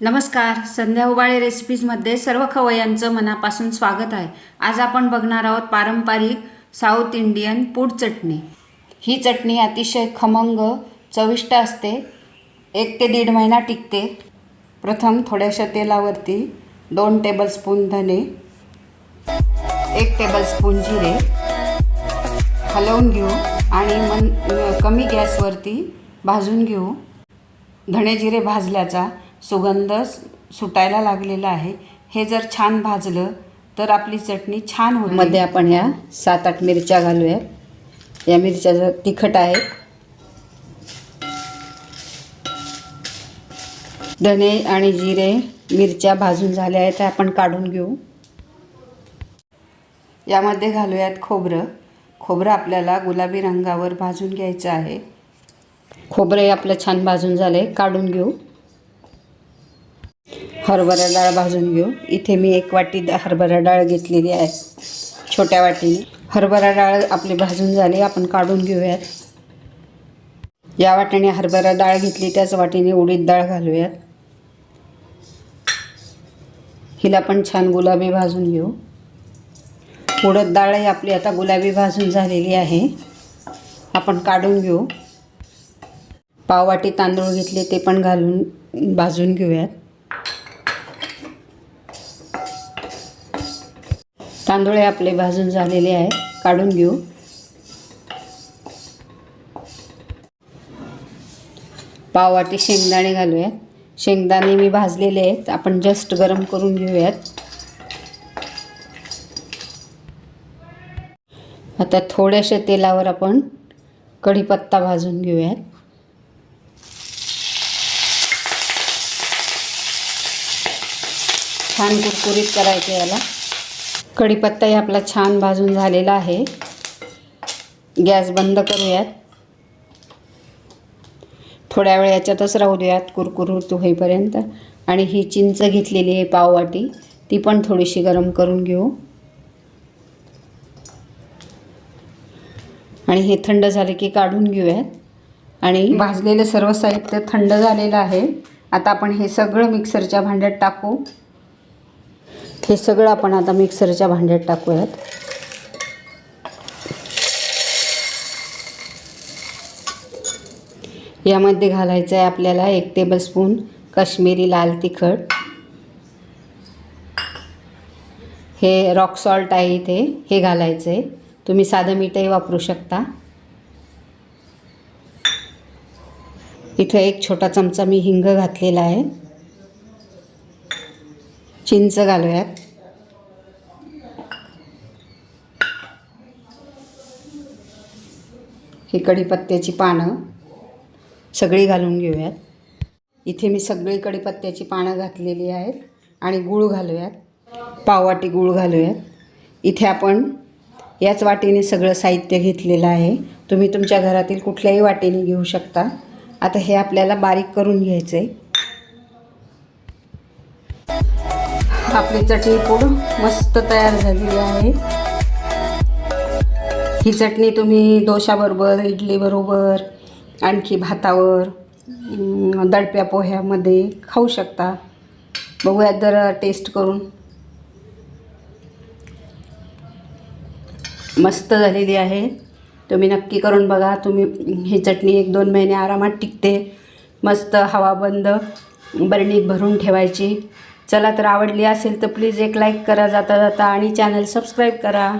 नमस्कार. संध्या उबाळे रेसिपीजमध्ये सर्व खवयांचं मनापासून स्वागत आहे. आज आपण बघणार आहोत पारंपरिक साऊथ इंडियन पूड चटणी. ही चटणी अतिशय खमंग चविष्ट असते. एक ते दीड महिना टिकते. प्रथम थोड्याशा तेलावरती दोन टेबलस्पून धने एक टेबलस्पून जिरे हलवून घेऊ आणि मन कमी गॅसवरती भाजून घेऊ. धणे जिरे भाजल्याचा सुगंध सुटायला लागलेला आहे. हे जर छान भाजलं तर आपली चटणी छान होते मध्ये आपण या सात आठ मिरच्या घालूयात. या मिरच्या जर तिखट आहेत. धने आणि जिरे मिरच्या भाजून झाल्या आहेत त्या आपण काढून घेऊ. यामध्ये घालूयात खोबरं. खोबरं आपल्याला गुलाबी रंगावर भाजून घ्यायचं आहे. खोबरं हे आपलं छान भाजून झाले काढून घेऊ. हरभरा डाळ भाजून घेऊ. इथे मी एक वाटी हरभरा डाळ घेतलेली आहे छोट्या वाटीने. हरभरा डाळ आपली भाजून झाली आपण काढून घेऊयात. या वाट्याने हरभरा डाळ घेतली त्याच वाटीने उडीद डाळ घालूयात. हिला पण छान गुलाबी भाजून घेऊ. उडद डाळ ही आपली आता गुलाबी भाजून झालेली आहे. आपण काढून घेऊ. पाववाटी तांदूळ घेतले ते पण घालून भाजून घेऊयात. तांदूळ आपले भाजून झालेले आहे. काढून घेऊ. पाववाटी शेंगदाणे घालूयात. शेंगदाणे मी भाजलेले आहेत. आपण जस्ट गरम करून घेऊयात. आता थोड्याशा तेलावर आपण कढीपत्ता भाजून घेऊयात. छान कुरकुरीत करायचं याला. कढीपत्ताही आपला छान भाजून झालेला आहे. गॅस बंद करूयात. थोड्या वेळ याच्यातच राहू देऊयात कुरकुरूत होईपर्यंत. आणि ही चिंच घेतलेली आहे पाववाटी ती पण थोडीशी गरम करून घेऊ. आणि हे थंड झाले की काढून घेऊयात. आणि भाजलेलं सर्व साहित्य थंड झालेलं आहे. आता आपण हे सगळं मिक्सरच्या भांड्यात टाकू. हे सगळं आपण आता मिक्सरच्या भांड्यात टाकूयात. यामध्ये घालायचं आहे आपल्याला एक टेबलस्पून काश्मीरी लाल तिखट. हे रॉक सॉल्ट आहे इथे हे घालायचं आहे तुम्ही साधं मीठही वापरू शकता. इथं एक छोटा चमचा मी हिंग घातलेला आहे. चिंच घालूयात. ही कढीपत्त्याची पानं सगळी घालून घेऊयात. इथे मी सगळी कढीपत्त्याची पानं घातलेली आहेत आणि गूळ घालूयात. पाववाटी गूळ घालूयात. इथे आपण याच वाटीने सगळं साहित्य घेतलेलं आहे. तुम्ही तुमच्या घरातील कुठल्याही वाटीने घेऊ शकता. आता हे आपल्याला बारीक करून घ्यायचं आहे आपली चटणी पूड मस्त तयार झालेली आहे. ही चटणी तुम्ही डोशाबरोबर इडलीबरोबर आणखी भातावर दडप्या पोह्यामध्ये खाऊ शकता. बघूयात जरा टेस्ट करून. मस्त झालेली आहे. तुम्ही नक्की करून बघा. तुम्ही ही चटणी एक दोन महिने आरामात टिकते. मस्त हवा बंद. बरणीत भरून ठेवायची. चला तर आवडली असेल तर प्लीज एक लाईक करा जाता जाता आणि चॅनल सबस्क्राईब करा.